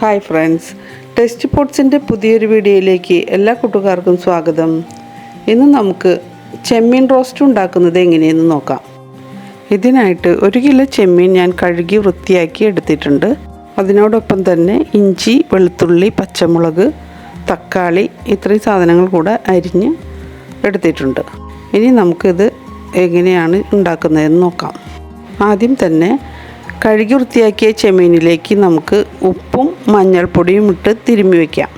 Hi friends test പോട്ട്സിന്റെ പുതിയൊരു വീഡിയോയിലേക്ക് എല്ലാ കൂട്ടുകാർക്കും സ്വാഗതം. ഇന്ന് നമുക്ക് ചെമ്മീൻ റോസ്റ്റ് ഉണ്ടാക്കുന്നത് എങ്ങനെയെന്ന് നോക്കാം. ഇതിനായിട്ട് ഒരു കിലോ ചെമ്മീൻ ഞാൻ കഴുകി വൃത്തിയാക്കി എടുത്തിട്ടുണ്ട്. അതിനോടൊപ്പം തന്നെ ഇഞ്ചി വെളുത്തുള്ളി പച്ചമുളക് തക്കാളി ഇത്രയും സാധനങ്ങൾ കൂടെ അരിഞ്ഞ് എടുത്തിട്ടുണ്ട്. ഇനി നമുക്കിത് എങ്ങനെയാണ് ഉണ്ടാക്കുന്നതെന്ന് നോക്കാം. ആദ്യം തന്നെ കഴുകി വൃത്തിയാക്കിയ ചെമ്മീനിലേക്ക് നമുക്ക് ഉപ്പും മഞ്ഞൾപ്പൊടിയും ഇട്ട് തിരുമ്മി വയ്ക്കാം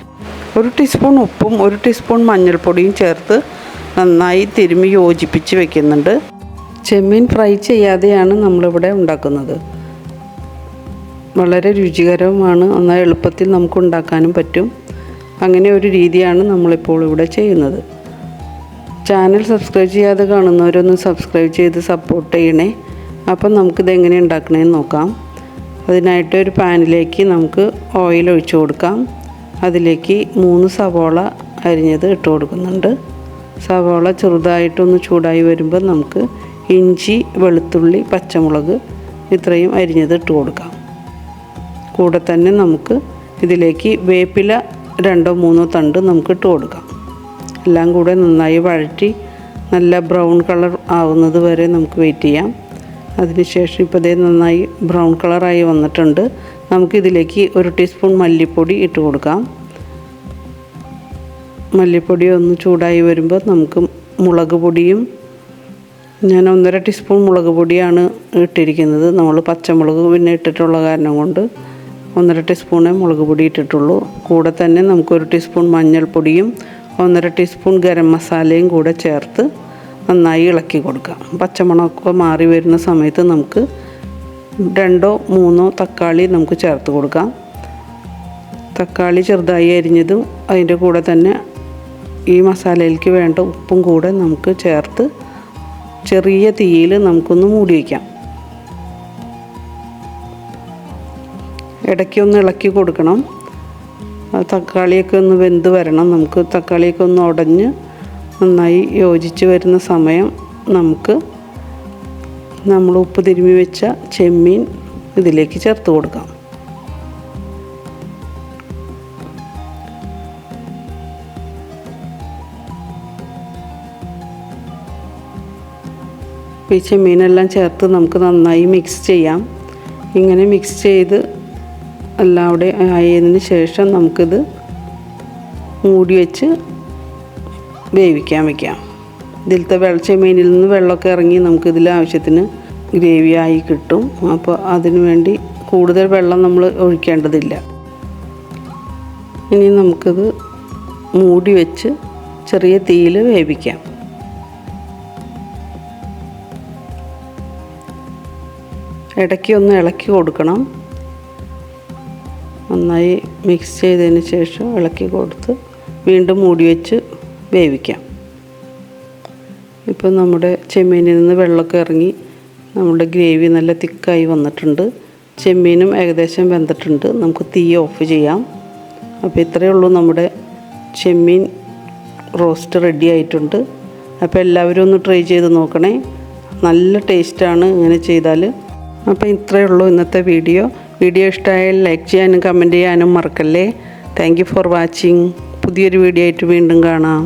ഒരു ടീസ്പൂൺ ഉപ്പും ഒരു ടീസ്പൂൺ മഞ്ഞൾപ്പൊടിയും ചേർത്ത് നന്നായി തിരുമ്മി യോജിപ്പിച്ച് വെക്കുന്നുണ്ട്. ചെമ്മീൻ ഫ്രൈ ചെയ്യാതെയാണ് നമ്മളിവിടെ ഉണ്ടാക്കുന്നത്. വളരെ രുചികരവുമാണ്. എന്നാൽ എളുപ്പത്തിൽ നമുക്ക് ഉണ്ടാക്കാനും പറ്റും. അങ്ങനെ ഒരു രീതിയാണ് നമ്മളിപ്പോൾ ഇവിടെ ചെയ്യുന്നത്. ചാനൽ സബ്സ്ക്രൈബ് ചെയ്യാതെ കാണുന്നവരൊന്ന് സബ്സ്ക്രൈബ് ചെയ്ത് സപ്പോർട്ട് ചെയ്യണേ. അപ്പം നമുക്കിത് എങ്ങനെ ഉണ്ടാക്കണമെന്ന് നോക്കാം. അതിനായിട്ട് ഒരു പാനിലേക്ക് നമുക്ക് ഓയിൽ ഒഴിച്ചു കൊടുക്കാം. അതിലേക്ക് മൂന്ന് സവോള അരിഞ്ഞത് ഇട്ട് കൊടുക്കുന്നുണ്ട്. സവോള ചെറുതായിട്ടൊന്ന് ചൂടായി വരുമ്പോൾ നമുക്ക് ഇഞ്ചി വെളുത്തുള്ളി പച്ചമുളക് ഇത്രയും അരിഞ്ഞത് ഇട്ട് കൊടുക്കാം. കൂടെ തന്നെ നമുക്ക് ഇതിലേക്ക് വേപ്പില രണ്ടോ മൂന്നോ തണ്ട് നമുക്ക് ഇട്ട് കൊടുക്കാം. എല്ലാം കൂടെ നന്നായി വഴറ്റി നല്ല ബ്രൗൺ കളർ ആവുന്നത് വരെ നമുക്ക് വെയിറ്റ് ചെയ്യാം. അതിനുശേഷം ഇപ്പോൾ ഇതേ നന്നായി ബ്രൗൺ കളറായി വന്നിട്ടുണ്ട്. നമുക്കിതിലേക്ക് ഒരു ടീസ്പൂൺ മല്ലിപ്പൊടി ഇട്ട് കൊടുക്കാം. മല്ലിപ്പൊടി ഒന്ന് ചൂടായി വരുമ്പോൾ നമുക്ക് മുളക് പൊടിയും ഞാൻ ഒന്നര ടീസ്പൂൺ മുളക് പൊടിയാണ് ഇട്ടിരിക്കുന്നത്. നമ്മൾ പച്ചമുളക് പിന്നെ ഇട്ടിട്ടുള്ള കാരണം കൊണ്ട് ഒന്നര ടീസ്പൂണേ മുളക് പൊടി ഇട്ടിട്ടുള്ളൂ. കൂടെ തന്നെ നമുക്കൊരു ടീസ്പൂൺ മഞ്ഞൾപ്പൊടിയും ഒന്നര ടീസ്പൂൺ ഗരം മസാലയും കൂടെ ചേർത്ത് നന്നായി ഇളക്കി കൊടുക്കാം പച്ചമണമൊക്കെ മാറി വരുന്ന സമയത്ത് നമുക്ക് രണ്ടോ മൂന്നോ തക്കാളി നമുക്ക് ചേർത്ത് കൊടുക്കാം. തക്കാളി ചെറുതായി അരിഞ്ഞതും അതിന്റെ കൂടെ തന്നെ ഈ മസാലയിലേക്ക് വേണ്ട ഉപ്പും കൂടെ നമുക്ക് ചേർത്ത് ചെറിയ തീയിൽ നമുക്കൊന്ന് മൂടി വയ്ക്കാം. ഇടയ്ക്കൊന്ന് ഇളക്കി കൊടുക്കണം. തക്കാളിയൊക്കെ ഒന്ന് വെന്ത് വരണം. നമുക്ക് തക്കാളിയൊക്കെ ഒന്ന് ഉടഞ്ഞ് നന്നായി യോജിച്ച് വരുന്ന സമയം നമുക്ക് നമ്മൾ ഉപ്പ് തിരുമ്മി വെച്ച ചെമ്മീൻ ഇതിലേക്ക് ചേർത്ത് കൊടുക്കാം. ഈ ചെമ്മീനെല്ലാം ചേർത്ത് നമുക്ക് നന്നായി മിക്സ് ചെയ്യാം. ഇങ്ങനെ മിക്സ് ചെയ്ത് എല്ലാം അവിടെ ആയതിന് ശേഷം നമുക്കിത് മൂടി വെച്ച് വേവിക്കാൻ വയ്ക്കാം ഇതിലത്തെ വെള്ള ചെമ്മീനിൽ നിന്ന് വെള്ളമൊക്കെ ഇറങ്ങി നമുക്ക് ഇതിൽ ആവശ്യത്തിന് ഗ്രേവിയായി കിട്ടും. അപ്പോൾ അതിനു വേണ്ടി കൂടുതൽ വെള്ളം നമ്മൾ ഒഴിക്കേണ്ടതില്ല. ഇനി നമുക്കിത് മൂടി വെച്ച് ചെറിയ തീയിൽ വേവിക്കാം. ഇടയ്ക്ക് ഒന്ന് ഇളക്കി കൊടുക്കണം. നന്നായി മിക്സ് ചെയ്തതിന് ശേഷം ഇളക്കി കൊടുത്ത് വീണ്ടും മൂടി വെച്ച് വേവിക്കാം. ഇപ്പം നമ്മുടെ ചെമ്മീനിൽ നിന്ന് വെള്ളമൊക്കെ ഇറങ്ങി നമ്മുടെ ഗ്രേവി നല്ല തിക്കായി വന്നിട്ടുണ്ട്. ചെമ്മീനും ഏകദേശം വെന്തിട്ടുണ്ട്. നമുക്ക് തീ ഓഫ് ചെയ്യാം. അപ്പോൾ ഇത്രയേ ഉള്ളൂ നമ്മുടെ ചെമ്മീൻ റോസ്റ്റ് റെഡി ആയിട്ടുണ്ട്. അപ്പോൾ എല്ലാവരും ഒന്ന് ട്രൈ ചെയ്ത് നോക്കണേ. നല്ല ടേസ്റ്റാണ് ഇങ്ങനെ ചെയ്താൽ. അപ്പോൾ ഇത്രയേ ഉള്ളൂ ഇന്നത്തെ വീഡിയോ. വീഡിയോ ഇഷ്ടമായാൽ ലൈക്ക് ചെയ്യാനും കമന്റ് ചെയ്യാനും മറക്കല്ലേ. Thank for watching. പുതിയൊരു വീഡിയോ ആയിട്ട് വീണ്ടും കാണാം.